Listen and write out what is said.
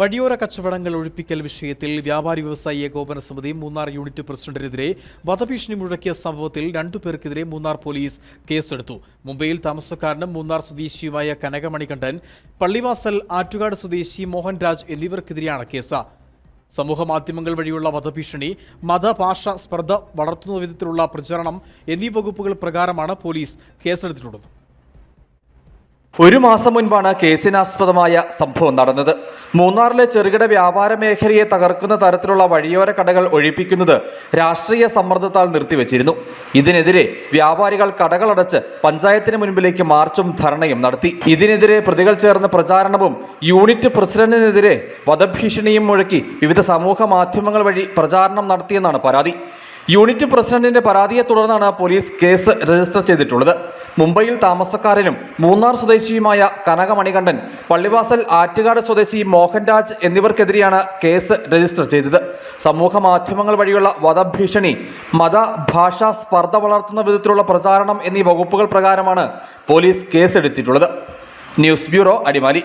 വഴിയോര കച്ചവടങ്ങൾ ഒഴിപ്പിക്കൽ വിഷയത്തിൽ വ്യാപാരി വ്യവസായി ഏകോപന സമിതി മൂന്നാർ യൂണിറ്റ് പ്രസിഡന്റിനെതിരെ വധഭീഷണി മുഴക്കിയ സംഭവത്തിൽ രണ്ടുപേർക്കെതിരെ മൂന്നാർ പോലീസ് കേസെടുത്തു. മുംബൈയിൽ താമസക്കാരനും മൂന്നാർ സ്വദേശിയുമായ കനകമണികണ്ഠൻ പള്ളിവാസൽ ആറ്റുകാട് സ്വദേശി മോഹൻരാജ് എന്നിവർക്കെതിരെയാണ് കേസ്. സമൂഹ മാധ്യമങ്ങൾ വഴിയുള്ള വധഭീഷണി മതഭാഷ സ്പർദ്ധ വളർത്തുന്ന വിധത്തിലുള്ള പ്രചരണം എന്നീ വകുപ്പുകൾ പ്രകാരമാണ് പോലീസ് കേസെടുത്തിട്ടുള്ളത്. ഒരു മാസം മുൻപാണ് കേസിനാസ്പദമായ സംഭവം നടന്നത്. മൂന്നാറിലെ ചെറുകിട വ്യാപാര മേഖലയെ തകർക്കുന്ന തരത്തിലുള്ള വഴിയോര കടകൾ ഒഴിപ്പിക്കുന്നത് രാഷ്ട്രീയ സമ്മർദ്ദത്താൽ നിർത്തിവെച്ചിരുന്നു. ഇതിനെതിരെ വ്യാപാരികൾ കടകളടച്ച് പഞ്ചായത്തിന് മുൻപിലേക്ക് മാർച്ചും ധർണയും നടത്തി. ഇതിനെതിരെ പ്രതികൾ ചേർന്ന പ്രചാരണവും യൂണിറ്റ് പ്രസിഡന്റിനെതിരെ വധഭീഷണിയും മുഴക്കി വിവിധ സമൂഹ മാധ്യമങ്ങൾ വഴി പ്രചാരണം നടത്തിയെന്നാണ് പരാതി. യൂണിറ്റ് പ്രസിഡന്റിന്റെ പരാതിയെ തുടർന്നാണ് പോലീസ് കേസ് രജിസ്റ്റർ ചെയ്തിട്ടുള്ളത്. മുംബൈയിൽ താമസക്കാരനും മൂന്നാർ സ്വദേശിയുമായ കനക മണികണ്ഠൻ പള്ളിവാസൽ ആറ്റുകാട് സ്വദേശി മോഹൻരാജ് എന്നിവർക്കെതിരെയാണ് കേസ് രജിസ്റ്റർ ചെയ്തത്. സമൂഹ മാധ്യമങ്ങൾ വഴിയുള്ള വധഭീഷണി മത ഭാഷാ സ്പർദ്ധ വളർത്തുന്ന വിധത്തിലുള്ള പ്രചാരണം എന്നീ വകുപ്പുകൾ പ്രകാരമാണ് പോലീസ് കേസെടുത്തിട്ടുള്ളത്. News bureau Adimali.